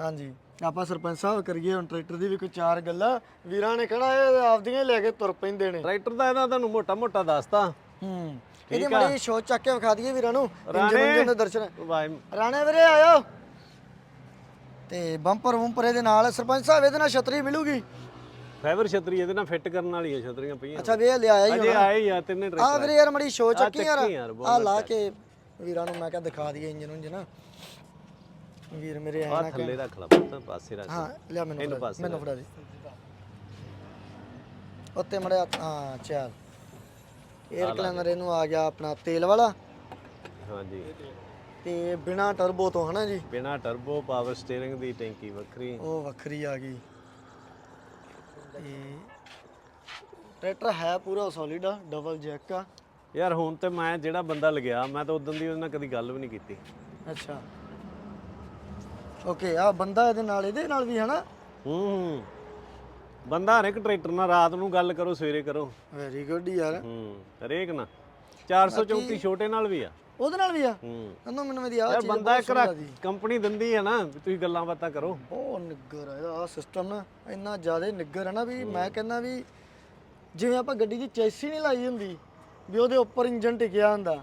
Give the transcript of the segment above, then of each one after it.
ਹਾਂਜੀ। ਆਪਾਂ ਸਰਪੰਚ ਸਾਹਿਬ ਕਰੀਏ ਹੁਣ ਟਰੈਕਟਰ ਦੀ ਵੀ ਕੋਈ ਚਾਰ ਗੱਲਾਂ। ਵੀਰਾਂ ਨੇ ਕਹਣਾ ਇਹ ਆਪਦੀਆਂ ਹੀ ਲੈ ਕੇ ਤੁਰ ਪੈਂਦੇ ਨੇ। ਟਰੈਕਟਰ ਦਾ ਇਹਦਾ ਤੁਹਾਨੂੰ ਮੋਟਾ ਮੋਟਾ ਦੱਸਤਾ। ਹੂੰ। ਇਹਦੀ ਮੜੀ ਸ਼ੋਅ ਚੱਕ ਕੇ ਵਿਖਾ ਦਈਏ ਵੀਰਾਂ ਨੂੰ ਇੰਜਨ ਰਾਣੇ। ਇੰਜਨ ਦੇ ਦਰਸ਼ਨ। ਵਾਹ ਰਾਣੇ ਵੀਰੇ ਆਇਓ। ਤੇ ਬੰਪਰ ਵੰਪਰ ਇਹਦੇ ਨਾਲ ਸਰਪੰਚ ਸਾਹਿਬ ਇਹਦੇ ਨਾਲ ਛਤਰੀ ਮਿਲੂਗੀ? ਫਾਈਬਰ ਛਤਰੀ ਇਹਦੇ ਨਾਲ ਫਿੱਟ ਕਰਨ ਵਾਲੀਆਂ ਛਤਰੀਆਂ ਪਈਆਂ। ਅੱਛਾ ਵੇ ਲਿਆਇਆ ਹੀ ਅਜੇ ਆਏ ਹੀ ਆ ਤਿੰਨੇ ਆ ਟਰੈਕਟਰ। ਵੀਰੇ ਯਾਰ ਮੜੀ ਸ਼ੋਅ ਚੱਕੀ ਚੱਕੀ ਯਾਰ। ਯਾਰ, ਬਹੁਤ ਆ ਲਾ ਕੇ ਵੀਰਾਂ ਨੂੰ ਮੈਂ ਕਿਹਾ ਦਿਖਾ ਦਈਏ ਇੰਜਨ ਉਂਜਨ ਵੀਰ ਮੇਰੇ ਆ ਨਾ ਥੱਲੇ ਰੱਖ ਲਾ ਪੁੱਤ ਪਾਸੇ ਰੱਖ। ਹਾਂ ਲਿਆ ਮੈਨੂੰ ਇਹਨੂੰ ਫੜਾ ਦੇ, ਪਾਸੇ ਮੈਨੂੰ ਫੜਾ ਦੇ। ਉੱਤੇ ਮੜਿਆ ਹਾਂ ਚੱਲ। 에ਅਰ ਕਲੈਨਰ ਇਹਨੂੰ ਆ ਗਿਆ ਆਪਣਾ ਤੇਲ ਵਾਲਾ। ਹਾਂਜੀ। ਤੇ ਬਿਨਾ ਟਰਬੋ ਤੋਂ ਹਨਾ ਜੀ? ਬਿਨਾ ਟਰਬੋ ਪਾਵਰ ਸਟੀਅਰਿੰਗ ਦੀ ਟੈਂਕੀ ਵੱਖਰੀ। ਉਹ ਵੱਖਰੀ ਆ ਗਈ। ਤੇ ਟਰੈਕਟਰ ਹੈ ਪੂਰਾ ਸੋਲਿਡ ਆ ਡਬਲ ਜੈਕ ਆ। ਯਾਰ ਹੁਣ ਤੇ ਮੈਂ ਜਿਹੜਾ ਬੰਦਾ ਲਗਿਆ ਮੈਂ ਤਾਂ ਉਦੋਂ ਦੀ ਉਹਦੇ ਨਾਲ ਕਦੀ ਗੱਲ ਵੀ ਨਹੀਂ ਕੀਤੀ। ਅੱਛਾ। ਓਕੇ ਆ ਬੰਦਾ ਇਹਦੇ ਨਾਲ ਇਹਦੇ ਨਾਲ ਵੀ ਹਨਾ? ਹੂੰ ਹੂੰ। ਬੰਦਾ ਹਰ ਇੱਕ ਟਰੈਕਟਰ ਨਾਲ ਰਾਤ ਨੂੰ ਗੱਲ ਕਰੋ ਸਵੇਰੇ ਕਰੋ। ਵੈਰੀ ਗੁੱਡ ਯਾਰ। ਹੂੰ ਹਰੇਕ ਨਾਲ। 434 ਛੋਟੇ ਨਾਲ ਵੀ ਆ। ਉਹਦੇ ਨਾਲ ਵੀ ਆ? ਹੂੰ। ਕਹਿੰਦਾ ਮੈਨੂੰ ਮੇਰੀ ਆ ਯਾਰ ਚੀਜ਼ ਬੰਦਾ ਇੱਕ ਲੱਗਦੀ। ਕੰਪਨੀ ਦਿੰਦੀ ਹੈ ਨਾ ਵੀ ਤੁਸੀਂ ਗੱਲਾਂ ਬਾਤਾਂ ਕਰੋ। ਬਹੁਤ ਨਿੱਗਰ ਆ ਇਹਦਾ ਸਿਸਟਮ ਨਾ ਇੰਨਾ ਜ਼ਿਆਦਾ ਨਿੱਗਰ ਹੈ ਨਾ ਵੀ ਮੈਂ ਕਹਿੰਦਾ ਵੀ ਜਿਵੇਂ ਆਪਾਂ ਗੱਡੀ ਦੀ ਚੈਸੀ ਨਹੀਂ ਲਾਈ ਹੁੰਦੀ ਵੀ ਉਹਦੇ ਉੱਪਰ ਇੰਜਨ ਟਿਕਿਆ ਹੁੰਦਾ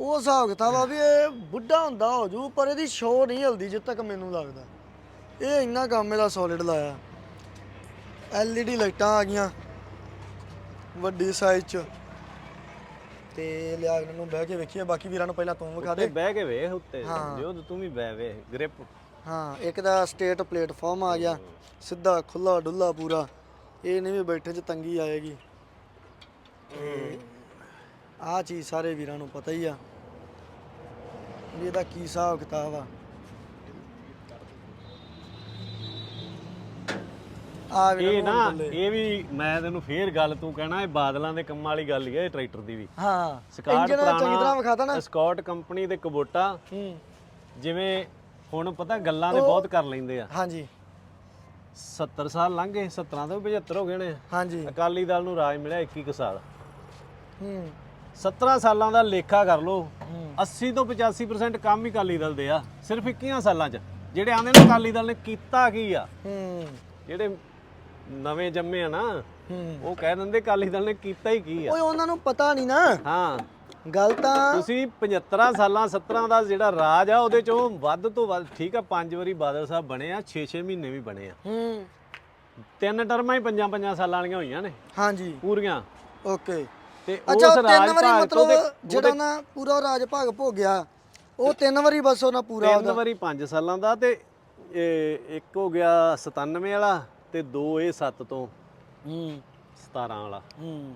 ਉਹ ਹਿਸਾਬ ਕਿਤਾਬ ਆ ਵੀ ਇਹ ਬੁੱਢਾ ਹੁੰਦਾ ਹੋ ਜੂ ਪਰ ਇਹਦੀ ਸ਼ੋ ਨਹੀਂ ਹਿਲਦੀ ਜਿੱਦ ਤੱਕ ਮੈਨੂੰ ਲੱਗਦਾ। ਇਹ ਇੰਨਾ ਕੰਮ ਇਹਦਾ ਸੋਲਿਡ ਲਾਇਆ। LED ਲਾਈਟਾਂ ਆ ਗਈਆਂ ਵੱਡੀ ਸਾਈਜ਼ ਚ। ਤੇ ਲਿਆ ਕੇ ਨੂੰ ਬਹਿ ਕੇ ਵੇਖੀਏ ਬਾਕੀ ਵੀਰਾਂ ਨੂੰ ਪਹਿਲਾਂ ਤੂੰ ਵਿਖਾ ਦੇ। ਬਹਿ ਕੇ ਵੇਖ ਉੱਤੇ ਜੋ ਤੂੰ ਵੀ ਬਹਿ ਵੇ ਗ੍ਰਿਪ ਹਾਂ ਇੱਕ ਦਾ ਸਟੇਟ ਪਲੇਟਫਾਰਮ ਆ ਗਿਆ ਸਿੱਧਾ ਖੁੱਲਾ ਡੁੱਲਾ ਪੂਰਾ। ਇਹ ਨਹੀਂ ਵੀ ਬੈਠੇ ਚ ਤੰਗੀ ਆਏਗੀ। ਆ ਚੀਜ਼ ਸਾਰੇ ਵੀਰਾਂ ਨੂੰ ਪਤਾ ਹੀ ਆ। ਵੀ ਇਹਦਾ ਕੀ ਹਿਸਾਬ ਕਿਤਾਬ ਆ। ਆ ਇਹ ਨੂੰ ਇਹ ਵੀ ਮੈਂ ਤੈਨੂੰ ਫੇਰ ਗੱਲ ਤੂੰ ਕਹਿਣਾ ਇਹ ਬਾਦਲਾਂ ਦੇ ਕੰਮਾਂ ਵਾਲੀ ਗੱਲ ਹੀ ਹੈ ਇਹ ਟਰੈਕਟਰ ਦੀ ਵੀ। ਹਾਂ ਸਕਾਟ ਇੰਜਨ ਚੰਗੀ ਤਰ੍ਹਾਂ ਵਿਖਾਤਾ ਨਾ ਸਕਾਟ ਕੰਪਨੀ ਦੇ ਕਬੋਟਾ ਹੂੰ। ਜਿਵੇਂ ਹੁਣ ਪਤਾ ਗੱਲਾਂ ਦੇ ਬਹੁਤ ਕਰ ਲੈਂਦੇ ਆ। ਹਾਂਜੀ। 70 ਸਾਲ ਲੰਘ ਗਏ 17 ਤੋਂ 75 ਹੋ ਗਏ ਨੇ। ਹਾਂਜੀ। ਅਕਾਲੀ ਦਲ ਨੂੰ ਰਾਜ ਮਿਲਿਆ 21 ਕੁ ਸਾਲ। ਹੂੰ। 17 ਸਾਲਾਂ ਦਾ ਲੇਖਾ ਕਰ ਲਓ ਹੂੰ। 80 ਤੋਂ 85% ਕੰਮ ਹੀ ਅਕਾਲੀ ਦਲ ਦੇ ਆ ਸਿਰਫ 21 ਸਾਲਾਂ 'ਚ। ਜਿਹੜੇ ਆਂਦੇ ਨੇ ਅਕਾਲੀ ਦਲ ਨੇ ਕੀਤਾ ਕੀ ਆ? ਜਿਹੜੇ ਨਵੇਂ ਜੰਮੇ ਆ ਨਾ ਉਹ ਕਹਿ ਦਿੰਦੇ ਅਕਾਲੀ ਦਲ ਨੇ ਕੀਤਾ ਹੀ ਕੀ ਆ। ਓਏ ਉਹਨਾਂ ਨੂੰ ਪਤਾ ਨਹੀਂ ਨਾ। ਹਾਂ। ਗੱਲ ਤਾਂ ਤੁਸੀਂ 75 ਸਾਲਾਂ 17 ਦਾ ਜਿਹੜਾ ਰਾਜ ਆ ਉਹਦੇ ਚੋਂ ਵੱਧ ਤੋਂ ਵੱਧ ਠੀਕ ਆ ਪੰਜ ਵਾਰੀ ਬਾਦਲ ਸਾਹਿਬ ਬਣੇ ਆ 6-6 ਮਹੀਨੇ ਵੀ ਬਣੇ ਆ। ਹੂੰ। ਤਿੰਨ ਟਰਮਾਂ ਹੀ ਪੰਜਾਂ ਪੰਜਾਂ ਸਾਲਾਂ ਵਾਲੀਆਂ ਹੋਈਆਂ ਨੇ। ਹਾਂਜੀ। ਪੂਰੀਆਂ। ਓਕੇ। ਤੇ ਅੱਛਾ ਉਸ ਉਹ ਰਾਜ ਤਿੰਨ ਵਾਰੀ ਭਾਗ ਤੋਂ ਮਤਲਬ ਜਿਹੜਾ ਨਾ ਪੂਰਾ ਰਾਜ ਭਾਗ ਭੋਗਿਆ ਉਹ ਤਿੰਨ ਵਾਰੀ ਬਸ ਉਹਨਾਂ ਪੂਰਾ ਤਿੰਨ ਵਾਰੀ 5 ਸਾਲਾਂ ਦਾ ਤੇ ਇਹ ਇੱਕ ਹੋ ਗਿਆ 97 ਵਾਲਾ ਤੇ ਦੋ ਇਹ 7 ਤੋਂ ਹੂੰ। 17 ਵਾਲਾ। ਹੂੰ।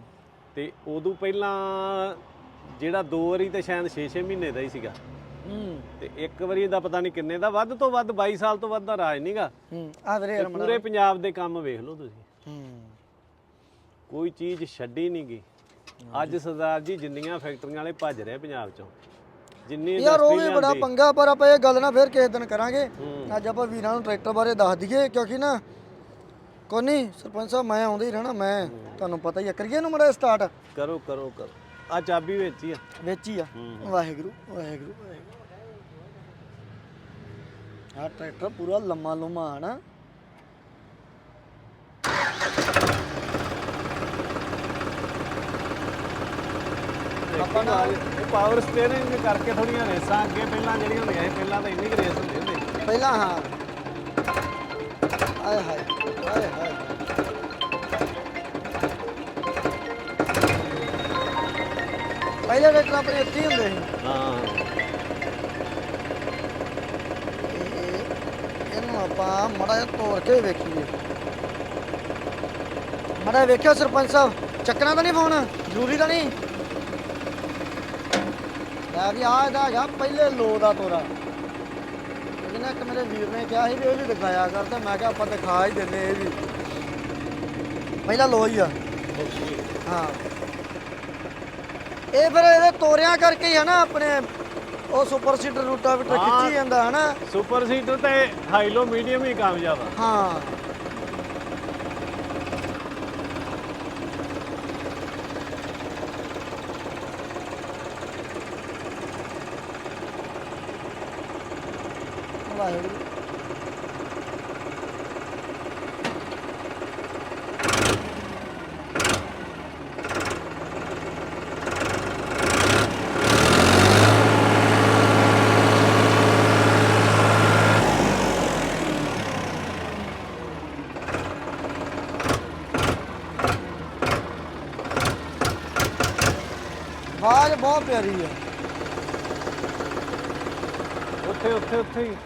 ਤੇ ਉਦੋਂ ਪਹਿਲਾਂ ਜਿਹੜਾ ਦੋ ਵਾਰੀ ਤੇ ਸ਼ਾਇਦ 6-6 ਮਹੀਨੇ ਦਾ ਹੀ ਸੀਗਾ। ਹੂੰ। ਤੇ ਇੱਕ ਵਾਰੀ ਦਾ ਪਤਾ ਨਹੀਂ ਕਿੰਨੇ ਦਾ ਵੱਧ ਤੋਂ ਵੱਧ 22 ਸਾਲ ਤੋਂ ਵੱਧ ਦਾ ਰਾਜ ਨਹੀਂਗਾ ਹੂੰ। ਆ ਵੀਰੇ ਰਮਣਾ ਪੂਰੇ ਪੰਜਾਬ ਦੇ ਕੰਮ ਵੇਖ ਲਓ ਤੁਸੀਂ। ਹੂੰ। ਕੋਈ ਚੀਜ਼ ਛੱਡੀ ਨਹੀਂ ਗਈ। ਅੱਜ ਸਰਦਾਰ ਜੀ ਜਿੰਨੀਆਂ ਫੈਕਟਰੀਆਂ ਵਾਲੇ ਭੱਜ ਰਹੇ ਪੰਜਾਬ ਚੋਂ ਜਿੰਨੀ ਯਾਰ ਉਹ ਵੀ industry ਬੜਾ ਲਿਆਂਦੀ, ਪੰਗਾ ਪਰ ਆਪਾਂ ਇਹ ਗੱਲ ਨਾ ਫਿਰ ਕਿਸੇ ਦਿਨ ਕਰਾਂਗੇ। ਅੱਜ ਆਪਾਂ ਵੀਰਾਂ ਨੂੰ ਟਰੈਕਟਰ ਬਾਰੇ ਦੱਸ ਦਈਏ ਕਿਉਂਕਿ ਨਾ ਕੋਈ ਨਹੀਂ ਸਰਪੰਚ ਸਾਹਿਬ ਮੈਂ ਆਉਂਦਾ ਹੀ ਰਹਿਣਾ ਮੈਂ ਤੁਹਾਨੂੰ ਪਤਾ ਹੀ ਆ ਕਰੀਏ ਨੂੰ ਮੜਾ ਸਟਾਰਟ ਕਰੋ ਕਰੋ ਕਰੋ। ਆ ਚਾਬੀ ਵਿੱਚ ਹੀ ਆ। ਵਿੱਚ ਹੀ ਆ। ਵਾਹਿਗੁਰੂ ਵਾਹਿਗੁਰੂ ਵਾਹਿਗੁਰੂ। ਆ ਟਰੈਕਟਰ ਪੂਰਾ ਲੰਮਾ ਲੰਮਾ ਆ ਨਾ ਆਪਾਂ ਨਾ ਇਹ ਪਾਵਰ ਸਟੀਅਰਿੰਗ ਕਰਕੇ ਥੋੜੀਆਂ ਰੇਸਾਂ ਅੱਗੇ ਪਹਿਲਾਂ ਜਿਹੜੀਆਂ ਹੁੰਦੀਆਂ ਸੀ ਪਹਿਲਾਂ ਤਾਂ ਇੰਨੀ ਕੁ ਰੇਸ ਹੁੰਦੀ ਹੁੰਦੀ ਪਹਿਲਾਂ ਹਾਂ। ਆਏ ਹਾਏ ਆਏ ਹਾਏ। ਪਹਿਲੇ ਟਰੈਕਟਰ ਆਪਣੇ ਇੱਥੇ ਹੀ ਹੁੰਦੇ ਸੀ। ਹਾਂ। ਇਹ- ਇਹਨੂੰ ਆਪਾਂ ਮੜਾ ਜਿਹਾ ਤੋੜ ਕੇ ਵੇਖੀਏ। ਮੜਾ ਵੇਖਿਓ ਸਰਪੰਚ ਸਾਹਿਬ ਚੱਕਣਾ ਤਾਂ ਨਹੀਂ ਫੋਨ? ਜ਼ਰੂਰੀ ਤਾਂ ਨਹੀਂ? ਲੈ ਵੀ ਆ ਇਹਦਾ ਹੈਗਾ ਪਹਿਲੇ ਲੋ ਦਾ ਤੋਰਾ। ਲੇਕਿਨ ਇੱਕ ਮੇਰੇ ਵੀਰ ਨੇ ਕਿਹਾ ਸੀ ਵੀ ਇਹ ਵੀ ਦਿਖਾਇਆ ਕਰ ਤੇ ਮੈਂ ਕਿਹਾ ਆਪਾਂ ਦਿਖਾ ਹੀ ਦਿੰਨੇ ਇਹ ਵੀ। ਪਹਿਲਾ ਲੋ ਹੀ ਆ। ਹਾਂ। ਇਹ ਫਿਰ ਇਹਦੇ ਤੋਰਿਆਂ ਕਰਕੇ ਹੀ ਹੈ ਨਾ ਆਪਣੇ ਉਹ ਸੁਪਰ ਸੀਡਰ ਰੂਟਾ ਵੀ ਹਾਂ। ਖਿੱਚੀ ਜਾਂਦਾ ਹੈ ਨਾ ਸੁਪਰ ਸੀਟਰ ਤੇ ਹਾਈਲੋ ਮੀਡੀਅਮ ਹੀ ਕਾਮਯਾਬ ਆ। ਹਾਂ ਵਾਹਿਗੁਰੂ ਬਹੁਤ ਪਿਆਰੀ ਆ ਉੱਥੇ ਉੱਥੇ ਉੱਥੇ ਹੀ।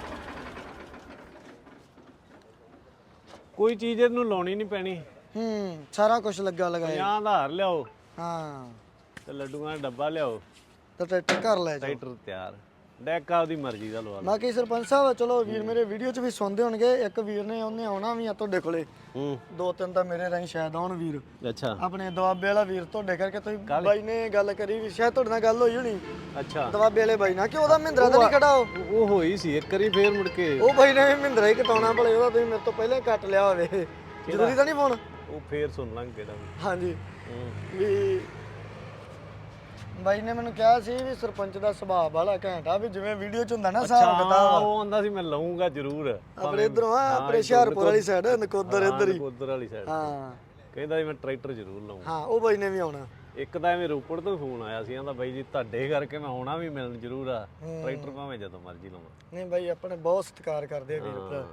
ਕੋਈ ਚੀਜ਼ ਇਹਨੂੰ ਲਾਉਣੀ ਨਹੀਂ ਪੈਣੀ। ਹੂੰ ਸਾਰਾ ਕੁਝ ਲੱਗਾ ਲਗਾਇਆ। 50 ਆਧਾਰ ਲਿਆਓ। ਹਾਂ। ਤੇ ਲੱਡੂਆਂ ਦਾ ਡੱਬਾ ਲਿਆਓ। ਤਾਂ ਟਰੈਕਟਰ ਘਰ ਲੈ ਜਾ ਟਰੈਕਟਰ ਤਿਆਰ। ਡੈਕ ਆਪਦੀ ਮਰਜ਼ੀ ਦਾ ਲਵਾ ਲਓ। ਬਾਕੀ ਸਰਪੰਚ ਸਾਹਿਬ ਚਲੋ ਵੀਰ ਮੇਰੇ ਵੀਡੀਓ 'ਚ ਵੀ ਸੁਣਦੇ ਹੋਣਗੇ। ਇੱਕ ਵੀਰ ਨੇ ਉਹਨੇ ਆਉਣਾ ਵੀ ਆ ਤੁਹਾਡੇ ਕੋਲੇ। ਹੂੰ। ਦੋ ਤਿੰਨ ਤਾਂ ਮੇਰੇ ਰਾਹੀਂ ਸ਼ਾਇਦ ਆਉਣ ਵੀਰ। ਅੱਛਾ। ਆਪਣੇ ਦਵਾਬੇ ਵਾਲਾ ਵੀਰ ਤੁਹਾਡੇ ਕਰਕੇ ਤੁਸੀਂ ਬਾਈ ਨੇ ਗੱਲ ਕਰੀ ਵੀ ਸ਼ਾਇਦ ਤੁਹਾਡੇ ਨਾਲ ਗੱਲ ਹੋਈ ਹੋਣੀ। ਅੱਛਾ। ਦਵਾਬੇ ਵਾਲੇ ਬਾਈ ਨਾਲ। ਕਿ ਉਹਦਾ ਮਹਿੰਦਰਾ ਤਾਂ ਨਹੀਂ ਖੜਾ ਉਹ ਹੋਈ ਸੀ ਇੱਕ ਵਾਰੀ ਫੇਰ ਮੁੜ ਕੇ। ਉਹ ਬਾਈ ਨੇ ਵੀ ਮਹਿੰਦਰਾ ਹੀ ਕਟਾਉਣਾ ਭਲੇ ਉਹਦਾ ਤੁਸੀਂ ਮੇਰੇ ਤੋਂ ਪਹਿਲਾਂ ਹੀ ਕੱਟ ਲਿਆ ਹੋਵੇ। ਜ਼ਰੂਰੀ ਤਾਂ ਨਹੀਂ ਫੋਨ? ਉਹ ਫੇਰ ਸੁਣ ਲਾਂਗੇ ਕਿਹੜਾ। ਵੀ ਹਾਂਜੀ ਵੀ ਬਾਈ ਨੇ ਮੈਨੂੰ ਕਿਹਾ ਸੀ ਵੀ ਸਰਪੰਚ ਦਾ ਸੁਭਾਅ ਵਾਲਾ ਘੈਂਟ ਆ ਵੀ ਜਿਵੇਂ ਵੀਡੀਓ 'ਚ ਹੁੰਦਾ ਨਾ ਹਿਸਾਬ ਅੱਛਾ ਕਿਤਾਬ ਉਹ ਆਂਦਾ ਸੀ ਮੈਂ ਲਵਾਂਗਾ ਜ਼ਰੂਰ। ਆਪਣੇ ਇਧਰੋਂ ਆ ਆਪਣੇ ਹੁਸ਼ਿਆਰਪੁਰ ਵਾਲੀ ਸਾਈਡ ਨਕੋਦਰ ਇੱਧਰ ਹੀ। ਉਧਰ ਵਾਲੀ ਸਾਈਡ ਹਾਂ। ਕਹਿੰਦਾ ਸੀ ਮੈਂ ਟਰੈਕਟਰ ਜ਼ਰੂਰ ਲਵਾਂ ਹਾਂ ਉਹ ਬਾਈ ਨੇ ਵੀ ਆਉਣਾ। ਇੱਕ ਤਾਂ ਐਵੇਂ ਰੋਪੜ ਤੋਂ ਫੋਨ ਆਇਆ ਸੀ ਆਂਦਾ ਬਾਈ ਜੀ ਤੁਹਾਡੇ ਕਰਕੇ ਮੈਂ ਆਉਣਾ ਵੀ ਮਿਲਣ ਜ਼ਰੂਰ ਆ। ਟਰੈਕਟਰ ਭਾਵੇਂ ਜਦੋਂ ਮਰਜ਼ੀ ਲਵਾਂ। ਨਹੀਂ ਬਾਈ ਆਪਣੇ ਬਹੁਤ ਸਤਿਕਾਰ ਕਰਦੇ ਆ ਵੀਰ ਭਰਾ।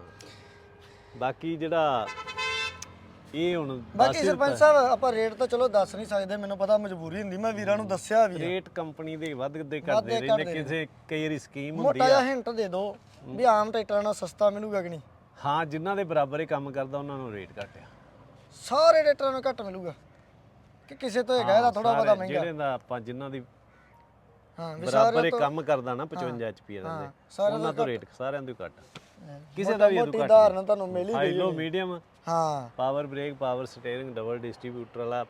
ਬਾਕੀ ਜਿਹੜਾ ਇਹ ਹੁਣ ਬਾਕੀ ਸਰਪੰਚ ਸਾਹਿਬ ਆਪਾਂ ਰੇਟ ਤਾਂ ਚਲੋ ਦੱਸ ਨਹੀਂ ਸਕਦੇ ਮੈਨੂੰ ਪਤਾ ਮਜਬੂਰੀ ਹੁੰਦੀ ਮੈਂ ਵੀਰਾਂ ਨੂੰ ਦੱਸਿਆ ਵੀ ਆ। ਰੇਟ ਕੰਪਨੀ ਦੇ ਵੱਧਦੇ ਕਰਦੇ ਰਹਿੰਦੇ ਕਿਸੇ ਕਈ ਵਾਰੀ ਸਕੀਮ ਹੁੰਦੀ ਮੋਟਾ ਜਿਹਾ ਹਿੰਟ ਦੇ ਦਿਓ ਵੀ ਆਮ ਟਰੈਕਟਰਾਂ ਨਾਲ ਸਸਤਾ ਮਿਲੂਗਾ ਕਿ ਨਹੀਂ। ਹਾਂ ਜਿਨ੍ਹਾਂ ਦੇ ਬਰਾਬਰ ਹੀ ਕੰਮ ਕਰਦਾ ਉਹਨਾਂ ਨੂੰ ਰੇਟ ਘਟਿਆ ਸਾਰੇ ਟਰੈਕਟਰਾਂ ਨੂੰ ਘੱਟ ਮਿਲੂਗਾ। ਕਿ ਕਿਸੇ ਤੋਂ ਹੈਗਾ ਇਹਦਾ ਥੋੜਾ ਬਹੁਤਾ ਮਹਿੰਗਾ। ਜਿਹੜੇ ਦਾ ਆਪਾਂ ਜਿਨ੍ਹਾਂ ਦੀ ਹਾਂ ਬਰਾਬਰ ਹੀ ਕੰਮ ਕਰਦਾ ਨਾ 55 ਐਚਪੀ ਦਾ ਉਹਨਾਂ ਤੋਂ ਰੇਟ ਸਾਰਿਆਂ ਤੋਂ ਘੱਟ। ਕਿਸੇ ਦਾ ਵੀ ਮੋਟੀ ਉਦਾਹਰਨ ਤੁਹਾਨੂੰ ਮਿਲ ਹੀ ਹਾਈ ਲੋ ਮੀਡੀਅਮ ਹਾਂ। Power brake power steering double distributor ਵਾਲਾ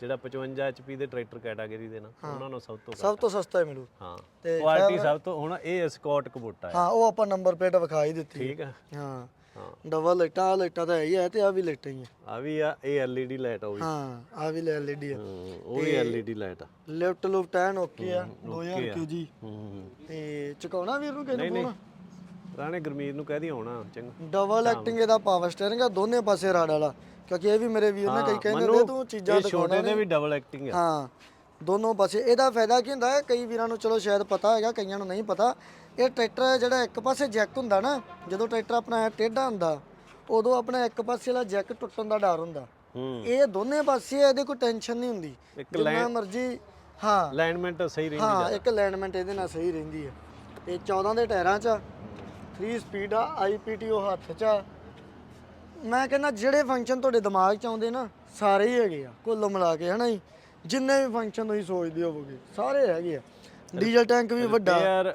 ਜਿਹੜਾ 55 ਐਚਪੀ ਦੇ ਟਰੈਕਟਰ ਕੈਟਾਗਰੀ ਦੇ ਨਾ ਉਹਨਾਂ ਨੂੰ ਸਭ ਤੋਂ ਘੱਟ ਸਭ ਤੋਂ ਸਸਤਾ ਹੀ ਮਿਲੂ। ਹਾਂ ਤੇ ਕੁਆਲਿਟੀ ਸਭ ਤੋਂ ਹੁਣ ਇਹ ਸਕਾਟ ਕਬੂਟਾ ਹੈ। ਹਾਂ ਉਹ ਆਪਾਂ ਨੰਬਰ ਪਲੇਟ ਵਿਖਾਈ ਦਿੱਤੀ। ਠੀਕ ਆ ਹਾਂ। ਹਾਂ। ਡਬਲ ਲਾਈਟਾਂ ਆਹ ਲਾਈਟਾਂ ਤਾਂ ਹੈ ਹੀ ਹੈ ਤੇ ਆ ਵੀ ਲਾਈਟਾਂ ਹੀ ਆ। ਆ ਵੀ ਆ ਇਹ ਐਲਈਡੀ ਲਾਈਟ ਹੋ ਗਈ ਹਾਂ ਆ ਵੀ ਐਲਈਡੀ ਆ। ਹੂੰ, ਉਹ ਵੀ ਐਲਈਡੀ ਲਾਈਟ ਆ। ਲਿਫਟ ਲੁਫਟ ਐਨ ਓਕੇ ਆ 2000 ਕੇਜੀ ਹੂੰ ਤੇ ਚੁਕਾਉਣਾ ਵੀਰ ਨੂੰ ਕਿਹਨੂੰ ਨਹੀਂ ਫੋਨ ਰਾਣੇ ਗਰਮੀਰ ਨੂੰ ਕਹਿ ਦੀ ਆਉਣਾ ਚੰਗਾ। ਡਬਲ ਐਕਟਿੰਗ ਇਹਦਾ ਪਾਵਰ ਸਟੀਅਰਿੰਗ ਆ ਦੋਨੇ ਪਾਸੇ ਰਾਡ ਵਾਲਾ। ਕਿਉਂਕਿ ਇਹ ਵੀ ਮੇਰੇ ਵੀਰ ਨੇ ਕਈ ਕਹਿੰਦੇ ਨੇ ਤੂੰ ਚੀਜ਼ਾਂ ਇਹ ਛੋਟੇ ਦੇ ਵੀ ਡਬਲ ਐਕਟਿੰਗ ਆ। ਹਾਂ ਦੋਨੋਂ ਪਾਸੇ। ਇਹਦਾ ਫਾਇਦਾ ਕੀ ਹੁੰਦਾ ਹੈ ਕਈ ਵੀਰਾਂ ਨੂੰ ਚਲੋ ਸ਼ਾਇਦ ਪਤਾ ਹੈਗਾ ਕਈਆਂ ਨੂੰ ਨਹੀਂ ਪਤਾ। ਇਹ ਟਰੈਕਟਰ ਜਿਹੜਾ ਇੱਕ ਪਾਸੇ ਜੈਕ ਹੁੰਦਾ ਨਾ ਜਦੋਂ ਟਰੈਕਟਰ ਆਪਣਾ ਟੇਢਾ ਹੁੰਦਾ ਉਦੋਂ ਆਪਣਾ ਇੱਕ ਪਾਸੇ ਵਾਲਾ ਜੈਕ ਟੁੱਟਣ ਦਾ ਡਰ ਹੁੰਦਾ। ਇਹ ਦੋਨੇ ਪਾਸੇ ਇਹਦੇ ਕੋਈ ਟੈਨਸ਼ਨ ਨਹੀਂ ਹੁੰਦੀ। ਜਿੰਨਾ ਮਰਜ਼ੀ ਹਾਂ। ਅਲਾਈਨਮੈਂਟ ਸਹੀ ਰਹਿੰਦੀ ਹਾਂ ਇੱਕ ਅਲਾਈਨਮੈਂਟ ਇਹਦੇ ਨਾਲ ਸਹੀ ਰਹਿੰਦੀ ਹੈ ਤੇ 14 ਦੇ ਟਾਇਰਾਂ 'ਚ 3 ਸਪੀਡ ਆ ਆਈਪੀਟੀਓ ਹੱਥ 'ਚ ਆ। ਮੈਂ ਕਹਿੰਦਾ ਜਿਹੜੇ ਫੰਕਸ਼ਨ ਤੁਹਾਡੇ ਦਿਮਾਗ 'ਚ ਆਉਂਦੇ ਨਾ ਸਾਰੇ ਹੀ ਹੈਗੇ ਆ ਕੁੱਲ ਮਿਲਾ ਕੇ ਹਨਾ ਜੀ? ਜਿੰਨੇ ਵੀ ਫੰਕਸ਼ਨ ਤੁਸੀਂ ਸੋਚਦੇ ਹੋਵੋਗੇ ਸਾਰੇ ਹੈਗੇ ਆ। ਡੀਜ਼ਲ ਟੈਂਕ ਵੀ ਵੱਡਾ। ਰਿਪੇਅਰ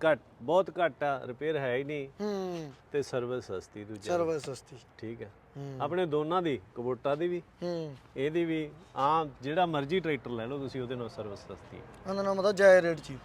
ਘੱਟ ਬਹੁਤ ਘੱਟ ਆ ਰਿਪੇਅਰ ਹੈ ਹੀ ਨਹੀਂ। ਹੂੰ। ਤੇ ਸਰਵਿਸ ਸਸਤੀ ਦੂਜੀ ਸਰਵਿਸ ਸਸਤੀ। ਠੀਕ ਹੈ ਹੂੰ। ਆਪਣੇ ਦੋਨਾਂ ਦੀ ਕਬੋਟਾ ਦੀ ਵੀ ਹੂੰ। ਇਹਦੀ ਵੀ ਆਮ ਜਿਹੜਾ ਮਰਜ਼ੀ ਟਰੈਕਟਰ ਲੈ ਲਓ ਤੁਸੀਂ ਉਹਦੇ ਨਾਲ ਸਰਵਿਸ ਸਸਤੀ ਹੈ ਉਹਨਾਂ ਨਾਲ ਮਤਲਬ ਜਾਇ ਰੇਟ 'ਚ ਹੀ।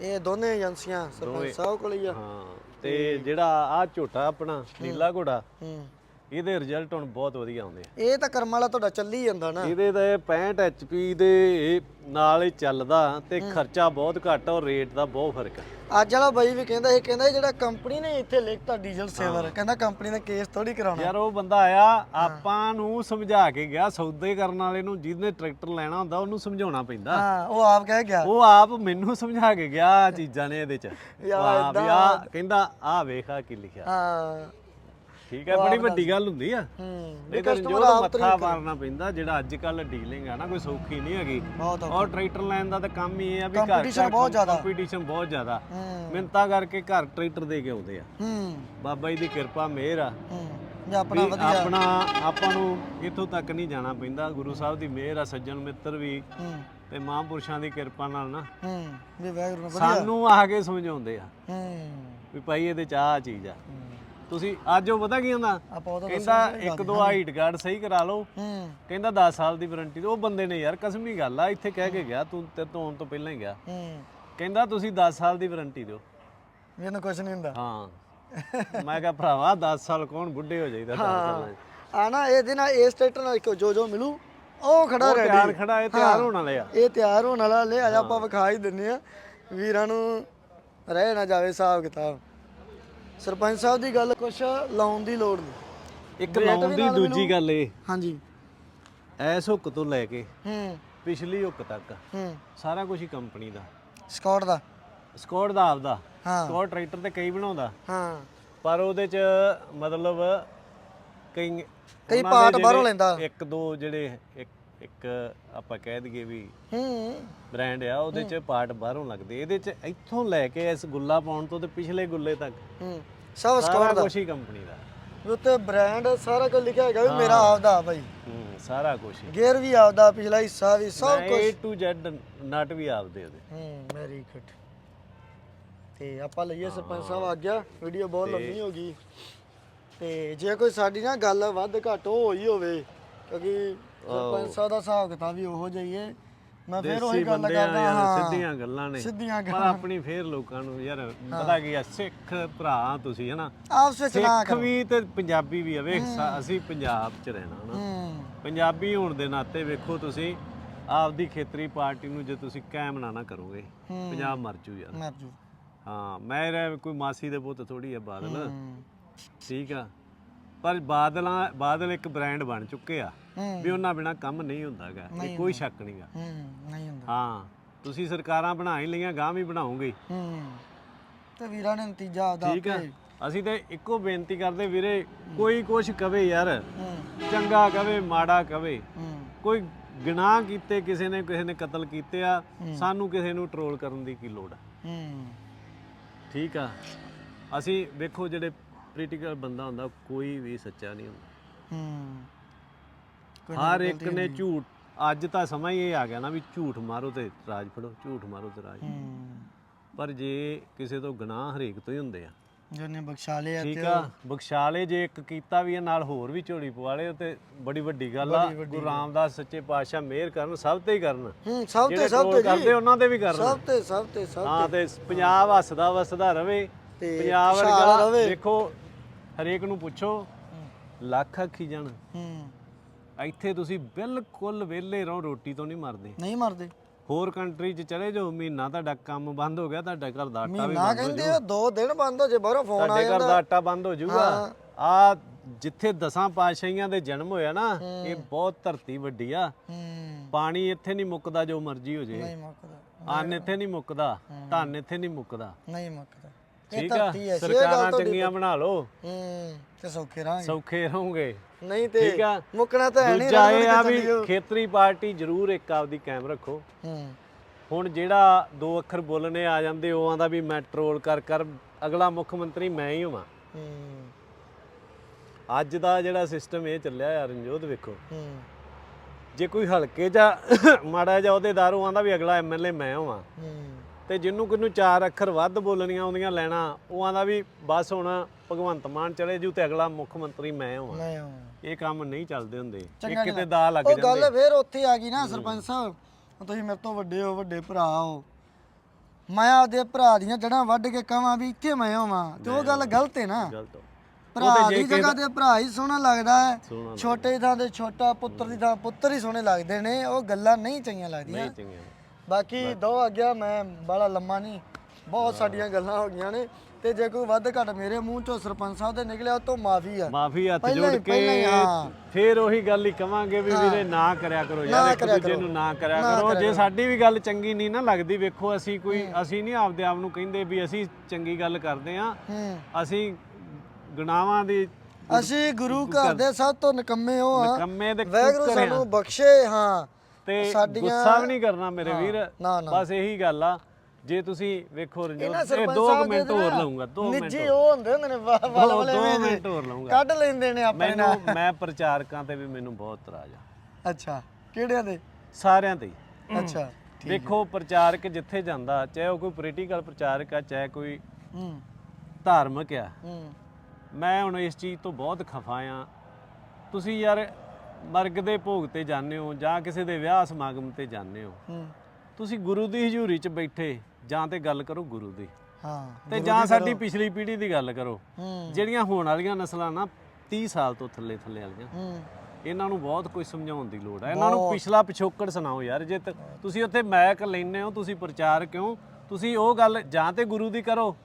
ਇਹ ਦੋਨੇ ਏਜੰਸੀਆਂ ਸਰਪੰਚ ਸਾਹਿਬ ਕੋਲ ਹੀ ਆ। ਹਾਂ ਤੇ ਜਿਹੜਾ ਆ ਝੋਟਾ ਆਪਣਾ ਨੀਲਾ ਘੋੜਾ ਹੂੰ। ਇਹਦੇ ਰਿਜ਼ਲਟ ਹੁਣ ਬਹੁਤ ਵਧੀਆ ਆਉਂਦੇ ਆ। ਇਹ ਤਾਂ ਕਰਮ ਵਾਲਾ ਤੁਹਾਡਾ ਚੱਲੀ ਜਾਂਦਾ ਨਾ। ਇਹਦੇ ਤਾਂ ਇਹ 65 HP ਦੇ ਨਾਲ ਹੀ ਚੱਲਦਾ ਤੇ ਖਰਚਾ ਬਹੁਤ ਘੱਟ ਔਰ ਰੇਟ ਦਾ ਬਹੁਤ ਫ਼ਰਕ ਹੈ ਅੱਜ ਵਾਲਾ ਬਾਈ ਵੀ ਕਹਿੰਦਾ ਇਹ ਕਹਿੰਦਾ ਜਿਹੜਾ ਕੰਪਨੀ ਨੇ ਇੱਥੇ ਲਿਖਤਾ ਡੀਜ਼ਲ ਸੇਵਰ ਕਹਿੰਦਾ ਕੰਪਨੀ ਨੇ ਕੇਸ ਥੋੜੀ ਕਰਾਉਣਾ। ਯਾਰ ਉਹ ਬੰਦਾ ਆਇਆ ਆਪਾਂ ਨੂੰ ਸਮਝਾ ਕੇ ਗਿਆ ਸੌਦੇ ਕਰਨ ਵਾਲੇ ਨੂੰ ਜਿਹਨੇ ਟਰੈਕਟਰ ਲੈਣਾ ਹੁੰਦਾ ਉਹਨੂੰ ਸਮਝਾਉਣਾ ਪੈਂਦਾ। ਹਾਂ ਉਹ ਆਪ ਕਹਿ ਗਿਆ। ਉਹ ਆਪ ਮੈਨੂੰ ਸਮਝਾ ਕੇ ਗਿਆ ਆਹ ਚੀਜ਼ਾਂ ਨੇ ਇਹਦੇ ਚ। ਵਾਹ ਵੀ ਆ। ਕਹਿੰਦਾ ਆ ਵੇਖ ਆ ਕੀ ਲਿਖਿਆ। ਹਾਂ। ਠੀਕ ਹੈ ਬੜੀ ਵੱਡੀ ਗੱਲ ਹੁੰਦੀ ਆ। ਹੂੰ ਨਹੀਂ ਤਾਂ ਜੋ ਮੱਥਾ ਮਾਰਨਾ ਪੈਂਦਾ ਜਿਹੜਾ ਅੱਜ ਕੱਲ ਡੀਲਿੰਗ ਆ ਨਾ ਕੋਈ ਸੌਖੀ ਨਹੀਂ ਹੈਗੀ। ਔਰ ਟਰੈਕਟਰ ਲੈਣ ਦਾ ਤਾਂ ਕੰਮ ਹੀ ਇਹ ਆ ਵੀ ਘਰ ਬਹੁਤ ਜ਼ਿਆਦਾ। ਕੰਪੀਟੀਸ਼ਨ ਬਹੁਤ ਜ਼ਿਆਦਾ। ਮਿੰਤਾ ਕਰਕੇ ਘਰ ਟਰੈਕਟਰ ਦੇ ਕੇ ਆਉਂਦੇ ਆ। ਹੂੰ। ਬਾਬਾ ਜੀ ਦੀ ਕਿਰਪਾ ਮਿਹਰ ਆ। ਹੂੰ। ਜੇ ਆਪਣਾ ਵਧੀਆ। ਆਪਣਾ ਆਪਾਂ ਨੂੰ ਇੱਥੋਂ ਤੱਕ ਨਹੀਂ ਜਾਣਾ ਪੈਂਦਾ। ਗੁਰੂ ਸਾਹਿਬ ਦੀ ਮਿਹਰ ਆ ਸੱਜਣ ਮਿੱਤਰ ਵੀ ਹੂੰ। ਤੇ ਮਹਾਂਪੁਰਸ਼ਾਂ ਦੀ ਕਿਰਪਾ ਨਾਲ ਨਾ। ਹੂੰ। ਵੀ ਵਾਹਿਗੁਰੂ ਨੇ ਵਧੀਆ। ਸਾਨੂੰ ਆ ਕੇ ਸਮਝਾਉਂਦੇ ਆ। ਹੂੰ। ਵੀ ਭਾਈ ਇਹਦੇ ਚ ਆਹ ਚੀਜ਼ ਆ। ਤੁਸੀਂ ਅੱਜ ਉਹ ਪਤਾ ਕੀ ਹੁੰਦਾ? ਆਪਾਂ ਕਹਿੰਦਾ ਇੱਕ ਦੋ ਹਾਈਟ ਗਾਰਡ ਸਹੀ ਕਰਾ ਲਓ। ਹੂੰ। ਕਹਿੰਦਾ 10 ਸਾਲ ਦੀ ਵਾਰੰਟੀ ਉਹ ਬੰਦੇ ਨੇ ਯਾਰ ਕਸਮੀ ਗੱਲ ਆ ਇੱਥੇ ਕਹਿ ਕੇ ਗਿਆ ਤੂੰ ਤੇ ਤੋਂ ਤੋਂ ਪਹਿਲਾਂ ਹੀ ਗਿਆ। ਹੂੰ। ਕਹਿੰਦਾ ਤੁਸੀਂ 10 ਸਾਲ ਦੀ ਵਾਰੰਟੀ ਦਿਓ। ਇਹਨੂੰ ਕੁਝ ਨਹੀਂ ਹੁੰਦਾ। ਹਾਂ। ਮੈਂ ਕਿਹਾ ਭਰਾਵਾ 10 ਸਾਲ ਕੌਣ ਬੁੱਢੇ ਹੋ ਜਾਈਦਾ 10 ਸਾਲਾਂ 'ਚ? ਆ ਨਾ ਇਹਦੇ ਨਾਲ ਇਸ ਟਰੈਕਟਰ ਨਾਲ ਇੱਕ ਜੋ ਜੋ ਮਿਲੂ ਉਹ ਖੜਾ ਉਹ ਤਿਆਰ ਰੈਡੀ ਖੜਾ ਇਹ ਤਿਆਰ ਹੋਣ ਵਾਲੇ ਆ। ਇਹ ਤਿਆਰ ਹੋਣ ਵਾਲਾ ਲੈ ਆ ਆਪਾਂ ਵਿਖਾ ਹੀ ਦਿੰਨੇ ਆ। ਵੀਰਾਂ ਨੂੰ ਰਹਿ ਨਾ ਜਾਵੇ ਹਿਸਾਬ ਕਿਤਾਬ। ਸਰਪੰਚ ਸਾਹਿਬ ਦੀ ਗੱਲ ਕੁਛ ਲਾਉਣ ਦੀ ਲੋੜ ਨਹੀਂ। ਇੱਕ ਲਾਉਣ ਦੀ ਦੂਜੀ ਗੱਲ ਇਹ ਹਾਂਜੀ। ਐਸ ਹੁੱਕ ਤੋਂ ਲੈ ਕੇ ਹੂੰ। ਪਿਛਲੀ ਹੁੱਕ ਤੱਕ ਹੂੰ। ਸਾਰਾ ਕੁਝ ਹੀ ਕੰਪਨੀ ਦਾ। ਸਕਾਟ ਦਾ। ਸਕੌਟ ਦਾ ਆਪਦਾ। ਹਾਂ। ਸਕੌਟ ਟਰੈਕਟਰ ਤੇ ਕਈ ਬਣਾਉਂਦਾ। ਹਾਂ। ਪਰ ਉਹਦੇ ਚ ਮਤਲਬ ਕਈ ਕਈ ਉਹਨਾਂ ਦੇ part ਬਾਹਰੋਂ ਜਿਹੜੇ ਲੈਂਦਾ। ਇੱਕ ਦੋ ਜਿਹੜੇ ਇੱਕ ਇੱਕ ਆਪਾਂ ਕਹਿ ਦਈਏ ਵੀ ਹੂੰ। ਬ੍ਰਾਂਡ ਆ ਉਹਦੇ ਚ ਪਾਰਟ ਬਾਹਰੋਂ ਲੱਗਦੇ। ਇਹਦੇ ਚ ਇੱਥੋਂ ਲੈ ਕੇ ਇਸ ਗੁੱਲਾ ਪਾਉਣ ਤੋਂ ਤੇ ਪਿਛਲੇ ਗੁੱਲੇ ਤੱਕ। ਹੂੰ। ਸਭ ਸਾਰਾ ਦਾ ਕੁਛ ਹੀ ਕੰਪਨੀ ਦਾ। ਉੱਤੇ ਬ੍ਰਾਂਡ ਸਾਰਾ ਕੁਝ ਲਿਖਿਆ ਹੈਗਾ ਵੀ ਮੇਰਾ ਆਪਦਾ ਆ ਭਾਈ। ਹੂੰ ਸਾਰਾ ਹੀ। ਗੇਅਰ ਵੀ ਆਪਦਾ ਪਿਛਲਾ ਹਿੱਸਾ ਵੀ ਸਭ ਕੁਝ A to Z ਨਟ ਵੀ ਆਪਦੇ ਉਹਦੇ। ਹੂੰ ਵੈਰੀ ਗੁੱਡ ਤੇ ਆਪਾਂ ਲਈਏ ਸਰਪੰਚ ਸਾਹਿਬ ਆ ਗਿਆ। ਵੀਡੀਓ ਬਹੁਤ ਲੰਮੀ ਹੋ ਗਈ। ਤੇ ਜੇ ਕੋਈ ਸਾਡੀ ਨਾ ਗੱਲ ਵੱਧ ਘੱਟ ਹੋਈ ਹੋਵੇ ਕਿਉਂਕਿ ਸਰਪੰਚ ਸਾਹਿਬ ਦਾ ਹਿਸਾਬ ਕਿਤਾਬ ਵੀ ਉਹੋ ਜਾਈਏ ਮੈਂ ਫਿਰ ਉਹੀ ਦੇਸੀ ਗੱਲ ਬੰਦੇ ਆ ਕਰਦਾ ਯਾਰ ਹਾਂ। ਸਿੱਧੀਆਂ ਗੱਲਾਂ ਨੇ। ਸਿੱਧੀਆਂ ਪਰ ਗੱਲਾਂ। ਆਪਣੀ ਫੇਰ ਲੋਕਾਂ ਨੂੰ ਯਾਰ ਪਤਾ ਕੀ ਆ ਸਿੱਖ ਭਰਾ ਤੁਸੀਂ ਹਨਾ? ਆਪਸ ਵਿੱਚ ਨਾ ਸਿੱਖ ਕਰੋ। ਵੀ ਤੇ ਪੰਜਾਬੀ ਵੀ ਆ ਵੇਖ ਸਾ- ਅਸੀਂ ਪੰਜਾਬ 'ਚ ਰਹਿਣਾ ਹਨਾ? ਹੂੰ। ਪੰਜਾਬੀ ਹੋਣ ਦੇ ਨਾਤੇ ਵੇਖੋ ਤੁਸੀਂ ਆਪਦੀ ਖੇਤਰੀ ਪਾਰਟੀ ਨੂੰ ਜੇ ਤੁਸੀਂ ਕਾਇਮ ਨਾ ਨਾ ਕਰੋਗੇ ਪੰਜਾਬ ਮਰ ਜੂ ਯਾਰ। ਮਰ ਜੂ। ਹਾਂ ਮੇਰਾ ਕੋਈ ਮਾਸੀ ਦੇ ਪੁੱਤ ਥੋੜੀ ਆ ਬਾਦਲ। ਹੂੰ। ਠੀਕ ਆ? ਪਰ ਬਾਦਲਾਂ ਬਾਦਲ ਇੱਕ ਬ੍ਰਾਂਡ ਬਣ ਚੁੱਕੇ ਆ ਹੂੰ। ਵੀ ਉਹਨਾਂ ਬਿਨਾ ਕੰਮ ਨਹੀਂ ਹੁੰਦਾਗਾ ਇਹ ਕੋਈ ਸ਼ੱਕ ਨਹੀਂਗਾ ਹੂੰ ਨਹੀਂ ਹੁੰਦਾ। ਹਾਂ ਤੁਸੀਂ ਸਰਕਾਰਾਂ ਬਣਾ ਹੀ ਲਈਆਂ ਗਾਂ ਵੀ ਬਣਾਉਂਗੇ। ਹੂੰ ਤੇ ਵੀਰਾਂ ਨੇ ਨਤੀਜਾ ਆਪਦਾ ਠੀਕ ਆ। ਅਸੀਂ ਤੇ ਇੱਕੋ ਬੇਨਤੀ ਕਰਦੇ ਵੀਰੇ ਕੋਈ ਕੁਛ ਕਵੇ ਯਾਰ ਹੂੰ। ਚੰਗਾ ਕਵੇ ਮਾੜਾ ਕਵੇ। ਹੂੰ। ਕੋਈ ਗੁਨਾਹ ਕੀਤੇ ਕਿਸੇ ਨੇ ਕਿਸੇ ਨੇ ਕਤਲ ਕੀਤੇ ਆ ਸਾਨੂੰ ਕਿਸੇ ਨੂੰ ਟਰੋਲ ਕਰਨ ਦੀ ਕੀ ਲੋੜ ਆ। ਹੂੰ। ਠੀਕ ਆ। ਅਸੀਂ ਵੇਖੋ ਜਿਹੜੇ ਪੋਲੀਟੀਕਲ ਬੰਦਾ ਹੁੰਦਾ ਕੋਈ ਵੀ ਸੱਚਾ ਨਹੀਂ ਹੁੰਦਾ। ਹੂੰ। ਹਰ ਇੱਕ ਨੇ ਝੂਠ ਅੱਜ ਤਾਂ ਸਮਾਂ ਹੀ ਇਹ ਆ ਗਿਆ ਨਾ ਵੀ ਝੂਠ ਮਾਰੋ ਤੇ ਰਾਜ ਫੜੋ ਝੂਠ ਮਾਰੋ ਤੇ ਰਾਜ ਹੂੰ। ਪਰ ਜੇ ਕਿਸੇ ਤੋਂ ਗੁਨਾਹ ਹਰੇਕ ਤੋਂ ਹੀ ਹੁੰਦੇ ਆ। ਜਿਹਨੇ ਬਖਸ਼ਾ ਲਿਆ ਠੀਕ ਤੇ ਆ ਬਖਸ਼ਾਲੇ ਜੇ ਇੱਕ ਕੀਤਾ ਵੀ ਆ ਨਾਲ ਹੋਰ ਵੀ ਝੋਲੀ ਪਵਾ ਲਏ ਤੇ ਬੜੀ ਵੱਡੀ ਗੱਲ ਆ। ਗੁਰੂ ਰਾਮਦਾਸ ਸੱਚੇ ਪਾਤਸ਼ਾਹ ਮਿਹਰ ਕਰਨ ਸਭ ਤੇ ਹੀ ਕਰਨ। ਹੂੰ ਸਭ ਤੇ ਸਭ ਤੇ ਕਰਦੇ ਜੀ ਉਹਨਾਂ ਤੇ ਵੀ ਕਰਨ। ਸਭ ਤੇ ਸਭ ਤੇ ਸਭ ਹਾਂ ਤੇ। ਪੰਜਾਬ ਹੱਸਦਾ ਵਸਦਾ ਰਵੇ। ਤੇ ਪੰਜਾਬ ਖੁਸ਼ਹਾਲ ਵਰਗਾ ਰਵੇ। ਦੇਖੋ ਹਰੇਕ ਨੂੰ ਪੁੱਛੋ ਲੱਖ ਅੱਖੀ ਜਾਣ। ਹੂੰ। ਇੱਥੇ ਤੁਸੀਂ ਬਿਲਕੁਲ ਵਿਹਲੇ ਰਹੋ ਰੋਟੀ ਤੋਂ ਨਹੀਂ ਮਰਦੇ। ਨਹੀਂ ਮਰਦੇ। ਹੋਰ ਕੰਟਰੀ 'ਚ ਚਲੇ ਜਾਓ ਮਹੀਨਾ ਤੁਹਾਡਾ ਕੰਮ ਬੰਦ ਹੋ ਗਿਆ ਤੁਹਾਡਾ ਘਰ ਦਾ ਆਟਾ ਵੀ ਨਾ ਕਹਿੰਦੇ ਆ ਦੋ ਦਿਨ ਬੰਦ ਹੋ ਜੇ ਬਾਹਰੋਂ ਫੋਨ ਆ ਤੁਹਾਡੇ ਘਰ ਦਾ ਆਟਾ ਬੰਦ ਹੋ ਜਾਊਗਾ। ਆ ਜਿੱਥੇ ਦਸਾਂ ਪਾਤਸ਼ਾਹੀਆਂ ਦੇ ਜਨਮ ਹੋਇਆ ਨਾ ਇਹ ਬਹੁਤ ਧਰਤੀ ਵੱਡੀ ਆ। ਹੂੰ। ਪਾਣੀ ਇੱਥੇ ਨਹੀਂ ਮੁੱਕਦਾ ਜੋ ਮਰਜ਼ੀ ਹੋ ਜੇ। ਨਹੀਂ ਮੁੱਕਦਾ। ਅੰਨ ਇੱਥੇ ਨਹੀਂ ਮੁੱਕਦਾ ਧਨ ਇੱਥੇ ਨਹੀਂ ਮੁੱਕਦਾ। ਨਹੀਂ ਮੁੱਕਦਾ। ਠੀਕ ਆ? ਧਰਤੀ ਗੱਲ ਸਰਕਾਰਾਂ ਤੁਹਾਡੀ ਚੰਗੀਆਂ ਬਣਾ ਲਓ। ਹੂੰ ਤੇ ਸੌਖੇ ਰਾਂਗੇ ਸੌਖੇ ਰਹੋਗੇ। ਨਹੀਂ ਤੇ ਠੀਕ ਆ? ਮੁੱਕਣਾ ਤਾਂ ਹੈ ਨਹੀਂ ਦੂਜਾ ਇਹ ਆ ਵੀ ਖੇਤਰੀ ਪਾਰਟੀ ਜ਼ਰੂਰ ਇੱਕ ਆਪਦੀ ਕਾਇਮ ਰੱਖੋ। ਹੂੰ। ਹੁਣ ਜਿਹੜਾ ਦੋ ਅੱਖਰ ਬੋਲਣੇ ਆ ਜਾਂਦੇ ਉਹ ਆਂਦਾ ਵੀ ਮੈਂ ਟਰੋਲ ਕਰ ਕਰ ਅਗਲਾ ਮੁੱਖ ਮੰਤਰੀ ਮੈਂ ਹੀ ਹੋਵਾਂ। ਹੂੰ। ਅੱਜ ਦਾ ਜਿਹੜਾ ਸਿਸਟਮ ਇਹ ਚੱਲਿਆ ਯਾਰ ਰਣਜੋਤ ਵੇਖੋ। ਹੂੰ। ਜੇ ਕੋਈ ਹਲਕੇ ਜਾਂ ਮਾੜਾ ਜਿਹਾ ਉਹਦੇਦਾਰ ਉਹ ਆਂਦਾ ਵੀ ਅਗਲਾ ਐਮਐਲਏ ਮੈਂ ਹੋਵਾਂ। ਹੂੰ। ਤੇ ਜਿੰਨੂੰ ਕਿਨੂੰ ਚਾਰ ਅੱਖਰ ਵੱਧ ਬੋਲਣੀਆਂ ਆਉਂਦੀਆਂ ਲੈਣਾ ਉਹ ਆਂਦਾ ਵੀ ਬਸ ਹੁਣ ਭਗਵੰਤ ਮਾਨ ਚਲੇ ਜੂ ਤੇ ਅਗਲਾ ਮੁੱਖ ਮੰਤਰੀ ਮੈਂ ਹੋਵਾਂ। ਮੈਂ ਹਾਂ ਇਹ ਕੰਮ ਨਹੀਂ ਚੱਲਦੇ ਹੁੰਦੇ। ਇਹ ਕਿਤੇ ਦਾ ਲੱਗ ਉਹ ਜਾਂਦੇ। ਗੱਲ ਫੇਰ ਉੱਥੇ ਆ ਗਈ ਨਾ ਸਰਪੰਚ ਸਾਹਿਬ। ਤੁਸੀਂ ਮੇਰੇ ਤੋਂ ਵੱਡੇ ਹੋ ਵੱਡੇ ਭਰਾ ਹੋ। ਮੈਂ ਆਪਦੇ ਭਰਾ ਦੀਆਂ ਜੜਾਂ ਵੱਢ ਕੇ ਕਹਾਂ ਵੀ ਇੱਥੇ ਮੈਂ ਹੋਵਾਂ। ਤੇ ਉਹ ਗੱਲ ਗਲਤ ਹੈ ਨਾ। ਗਲਤ ਹੋ। ਭਰਾ ਦੀ ਜਗ੍ਹਾ ਤੇ ਭਰਾ ਹੀ ਸੋਹਣਾ ਲੱਗਦਾ ਹੈ। ਛੋਟੇ ਥਾਂ ਤੇ ਛੋਟਾ ਪੁੱਤਰ ਦੀ ਥਾਂ ਪੁੱਤਰ ਹੀ ਸੋਹਣੇ ਲੱਗਦੇ ਨੇ। ਉਹ ਗੱਲਾਂ ਨਹੀਂ ਚੰਗੀਆਂ ਲੱਗਦੀਆਂ। ਨਹੀਂ ਚੰਗੀਆਂ ਬਾਕੀ ਦੋ ਆ ਗਿਆ ਮੈਂ ਬੜਾ ਲੰਮਾ ਨਹੀਂ। ਬਹੁਤ ਸਾਡੀਆਂ ਗੱਲਾਂ ਹੋ ਗਈਆਂ ਨੇ ਤੇ ਜੇ ਕੋਈ ਵੱਧ ਘੱਟ ਮੇਰੇ ਮੂੰਹ ਚੋਂ ਸਰਪੰਚ ਸਾਹਿਬ ਦੇ ਨਿਕਲਿਆ ਉਹ ਤੋਂ ਮਾਫੀ ਆ। ਮਾਫੀ ਹੱਥ ਪਹਿਲਾਂ ਜੋੜ ਹੀ- ਪਹਿਲਾਂ ਹੀ, ਕੇ ਹਾਂ। ਫੇਰ ਉਹੀ ਗੱਲ ਹੀ ਕਵਾਂਗੇ ਵੀ ਵੀਰੇ ਨਾ ਕਰਿਆ ਕਰੋ ਯਾਰ ਇੱਕ ਕਰਿਆ ਦੂਜੇ ਕਰੋ। ਨੂੰ ਨਾ ਕਰਿਆ ਨਾ ਕਰੋ। ਜੇ ਸਾਡੀ ਵੀ ਗੱਲ ਚੰਗੀ ਨਹੀਂ ਨਾ ਲੱਗਦੀ ਵੇਖੋ ਅਸੀਂ ਕੋਈ ਅਸੀਂ ਨਹੀਂ ਆਪਦੇ ਆਪ ਨੂੰ ਕਹਿੰਦੇ ਵੀ ਅਸੀਂ ਚੰਗੀ ਗੱਲ ਕਰਦੇ ਆ ਹੂੰ। ਅਸੀਂ ਗੁਨਾਹਾਂ ਦੀ ਅਸੀਂ ਗੁਰੂ ਘਰ ਦੇ ਸਭ ਤੋਂ ਨਿਕੰਮੇ ਹੋ। ਆ ਕੰਮੇ ਦੇ ਵੈਗਰੂ ਕੁੱਕਰ ਆ ਸਾਨੂੰ ਬਖਸ਼ੇ ਹਾਂ। ਤੇ ਸਾਡੀਆਂ- ਗੁੱਸਾ ਵੀ ਨਹੀਂ ਕਰਨਾ ਮੇਰੇ ਵੀਰ। ਨਾ, ਨਾ। ਬਸ ਇਹੀ ਗੱਲ ਆ। ਜੇ ਤੁਸੀਂ ਵੇਖੋ ਇਹਨਾਂ ਰਣਜੋਤ ਇਹ ਸਰਪੰਚ 2 ਸਾਹਿਬ ਮਿੰਟ ਹੋਰ ਨਾ ਲਾਉਂਗਾ 2 ਮਿੰਟ ਨਿੱਜੀ ਉਹ ਹੁੰਦੇ ਹੁੰਦੇ ਨੇ ਵਾ- ਵਾਲ ਦੋ- ਵਾਲੇ ਦੋ ਵੇ ਮਿੰਟ ਹੋਰ ਲਾਉਂਗਾ ਕੱਢ ਲੈਂਦੇ ਨੇ ਆਪਣੇ ਨਾਲ। ਮੈਨੂੰ ਮੈਂ ਪ੍ਰਚਾਰਕਾਂ ਤੇ ਵੀ ਮੈਨੂੰ ਬਹੁਤ ਇਤਰਾਜ਼ ਆ। ਅੱਛਾ ਕਿਹੜਿਆਂ ਦੇ? ਸਾਰਿਆਂ ਤੇ ਹੀ। ਅੱਛਾ ਵੇਖੋ ਪ੍ਰਚਾਰਕ ਜਿੱਥੇ ਜਾਂਦਾ ਚਾਹੇ ਉਹ ਕੋਈ ਪੋਲੀਟੀਕਲ ਪ੍ਰਚਾਰਕ ਆ ਚਾਹੇ ਕੋਈ ਹੂੰ। ਧਾਰਮਿਕ ਆ। ਹੂੰ। ਮੈਂ ਹੁਣ ਇਸ ਚੀਜ਼ ਤੋਂ ਬਹੁਤ ਖਫਾ ਆ। ਤੁਸੀਂ ਯਾਰ ਮਰਗ ਦੇ ਭੋਗ ਤੇ ਜਾਂਦੇ ਹੋ ਜਾਂ ਕਿਸੇ ਦੇ ਵਿਆਹ ਸਮਾਗਮ ਤੇ ਜਾਂਦੇ ਹੋ? ਹੂੰ। ਤੁਸੀਂ ਗੁਰੂ ਦੀ ਹਜ਼ੂਰੀ 'ਚ ਬੈਠੇ ਜਾਂ ਤੇ ਗੱਲ ਕਰੋ ਗੁਰੂ ਦੀ। ਹਾਂ ਤੇ ਜਾਂ ਸਾਡੀ ਪਿਛਲੀ ਪੀੜ੍ਹੀ ਦੀ ਗੱਲ ਕਰੋ। ਹੂੰ। ਜਿਹੜੀਆਂ ਹੋਣ ਵਾਲੀਆਂ ਨਸਲਾਂ ਨਾ 30 ਸਾਲ ਤੋਂ ਥੱਲੇ ਥੱਲੇ ਵਾਲੀਆਂ। ਹੂੰ। ਇਹਨਾਂ ਨੂੰ ਬਹੁਤ ਕੁਝ ਸਮਝਾਉਣ ਦੀ ਲੋੜ ਹੈ ਇਹਨਾਂ ਨੂੰ ਪਿਛਲਾ ਪਿਛੋਕੜ ਸੁਣਾਓ ਯਾਰ। ਜੇ ਤੁਸੀਂ ਉੱਥੇ ਮੈਕ ਲੈਨੇ ਹੋ ਤੁਸੀਂ ਪ੍ਰਚਾਰ ਕਿਉਂ? ਤੁਸੀਂ ਉਹ ਗੱਲ ਜਾਂ ਤੇ ਗੁਰੂ ਦੀ ਕਰੋ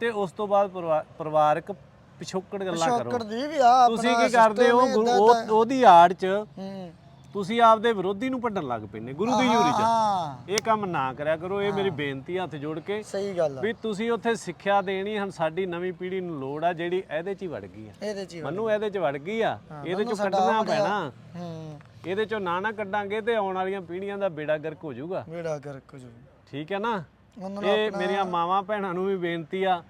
ਤੇ ਉਸ ਤੋਂ ਬਾਅਦ ਪਰਿਵਾ- ਪਰਿਵਾਰਕ ਪਿਛੋਕੜ ਗੱਲਾਂ ਕਰੋ। ਸ਼ੌਕੜ ਦੀ ਵੀ ਆ ਤੁਸੀਂ ਕੀ ਕਰਦੇ ਹੋ? ਗੁਰੂ- ਉਹ ਉਹਦੀ ਆੜ 'ਚ ਹੂੰ। ਤੁਸੀਂ ਆਪਦੇ ਵਿਰੋਧੀ ਨੂੰ ਭੰਡਣ ਲੱਗ ਪੈਂਦੇ ਗੁਰੂ ਦੀ ਹਜ਼ੂਰੀ 'ਚ। ਹਾਂ। ਇਹ ਕੰਮ ਨਾ ਕਰਿਆ ਕਰੋ ਇਹ ਮੇਰੀ ਬੇਨਤੀ ਆ ਹੱਥ ਜੋੜ ਕੇ ਸਹੀ ਗੱਲ ਆ। ਵੀ ਤੁਸੀਂ ਉੱਥੇ ਸਿੱਖਿਆ ਦੇਣੀ ਹਨ ਸਾਡੀ ਨਵੀਂ ਪੀੜ੍ਹੀ ਨੂੰ ਲੋੜ ਆ ਜਿਹੜੀ ਇਹਦੇ 'ਚ ਹੀ ਵੜ ਗਈ ਆ। ਇਹਦੇ ਚ ਹੀ ਵਾ। ਮੈਨੂੰ ਇਹਦੇ 'ਚ ਵੜ ਗਈ ਆ ਇਹਦੇ 'ਚੋਂ ਕੱਢਣਾ। ਪੈਣਾ। ਹੂੰ। ਇਹਦੇ 'ਚੋਂ ਨਾ ਨਾ ਕੱਢਾਂਗੇ ਤੇ ਆਉਣ ਵਾਲੀਆਂ ਪੀੜ੍ਹੀਆਂ ਦਾ ਬੇੜਾ ਗਰਕ ਹੋ ਜਾਊਗਾ। ਬੇੜਾ ਕਰ ਕੁਝ ਠੀਕ ਹੈ ਨਾ? ਉਹਨਾਂ ਨੂੰ ਇਹ ਮੇਰੀਆਂ ਮਾਵਾਂ ਭੈਣਾਂ ਨੂੰ ਵੀ ਬੇਨਤੀ ਆ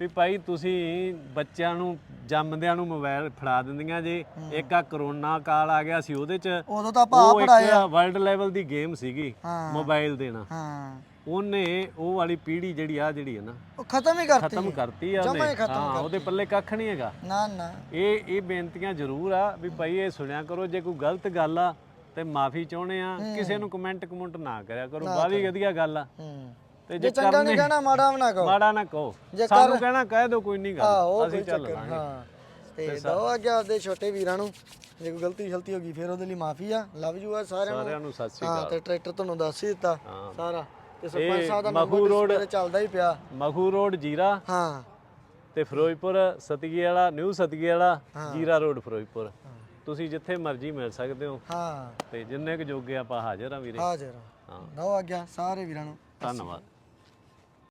ਵੀ ਭਾਈ ਤੁਸੀਂ ਬੱਚਿਆਂ ਨੂੰ ਜੰਮਦਿਆਂ ਨੂੰ ਮੋਬਾਈਲ ਫੜਾ ਦਿੰਦੀਆਂ ਜੇ। ਇੱਕ ਆ ਕਰੋਨਾ ਕਾਲ ਆ ਗਿਆ ਸੀ ਉਹਦੇ 'ਚ। ਉਦੋਂ ਤਾਂ ਭਾ ਉਹ ਪੜਾਏ ਇੱਕ ਵਰਲਡ ਲੈਵਲ ਦੀ ਗੇਮ ਸੀਗੀ। ਮੋਬਾਈਲ ਦੇਣਾ। ਹਾਂ। ਉਹਨੇ ਉਹ ਵਾਲੀ ਪੀੜ੍ਹੀ ਜਿਹੜੀ ਆ ਜਿਹੜੀ ਹੈ ਨਾ ਉਹ ਖਤਮ ਹੀ ਕਰਤੀ। ਖਤਮ ਕਰਤੀ ਆ ਉਹਨੇ। ਹੀ ਉਹਦੇ ਪੱਲੇ ਕੱਖ ਨਹੀਂ ਹੈਗਾ। ਨਾ ਨਾ। ਇਹ ਇਹ ਬੇਨਤੀਆਂ ਜ਼ਰੂਰ ਆ ਵੀ ਭਾਈ ਇਹ ਸੁਣਿਆ ਕਰੋ ਜੇ ਕੋਈ ਗਲਤ ਗੱਲ ਆ ਤੇ ਮਾਫੀ ਚਾਹੁੰਦੇ ਆ ਕਿਸੇ ਨੂੰ ਕਮੈਂਟ ਕਮੈਂਟ ਨਾ ਕਰਿਆ ਕਰੋ ਬਾਲੀ ਵਧੀਆ ਗੱਲ ਆ। ਹੂੰ। ਤੇ ਜੇ ਚੰਗਾ ਨਹੀਂ ਕਹਿਣਾ ਮਾੜਾ ਵੀ ਨਾ ਕਹੋ। ਮਾੜਾ ਨਾ ਕਹੋ। ਜੇ ਸਾਨੂੰ ਕਹਿਣਾ ਕਹਿ ਦਿਓ ਕੋਈ ਨਹੀਂ ਆਹੋ ਗੱਲ ਕੋਈ ਅਸੀਂ ਚੱਲ ਚੱਕਰ ਲਾਂਗੇ। ਹਾਂ। ਤੇ ਦੋ ਅੱਗੇ ਆਪਦੇ ਛੋਟੇ ਵੀਰਾਂ ਨੂੰ ਜੇ ਕੋਈ ਗਲਤੀ ਸ਼ਲਤੀ ਹੋ ਗਈ ਫਿਰ ਉਹਦੇ ਲਈ ਮਾਫੀ ਆ। ਲਵ ਯੂ ਆ ਸਾਰਿਆਂ ਨੂੰ। ਸਾਰਿਆਂ ਨੂੰ ਸਤਿ ਸ੍ਰੀ ਹਾਂ ਅਕਾਲ। ਤੇ ਟਰੈਕਟਰ ਤੁਹਾਨੂੰ ਦੱਸ ਹੀ ਦਿੱਤਾ ਹਾਂ। ਸਾਰਾ। ਤੇ ਸਰਪੰਚ ਸਾਹਿਬ ਦਾ ਮਖੂ ਨੰਬਰ ਰੋਡ- ਚੱਲਦਾ ਹੀ ਪਿਆ। ਮਖੂ ਰੋਡ ਜੀਰਾ। ਹਾਂ। ਤੇ ਫਿਰੋਜ਼ਪੁਰ ਸਤਗੀ ਵਾਲਾ ਨਿਊ ਸਤਗੀ ਵਾਲਾ ਜੀਰਾ ਰੋਡ ਫਿਰੋਜ਼ਪੁਰ। ਤੁਸੀਂ ਜਿੱਥੇ ਮਰਜ਼ੀ ਮਿਲ ਸਕਦੇ ਹੋ। ਹਾਂ। ਤੇ ਜਿੰਨੇ ਕੁ ਜੋਗੇ ਆਪਾਂ ਹਾਜ਼ਰ ਆ ਵੀਰੇ। ਹਾਜ਼ਰ ਹਾਂ। ਦੋ ਅੱਗੇ ਸਾਰੇ ਵੀਰਾਂ ਨੂੰ। ਧੰਨਵਾਦ।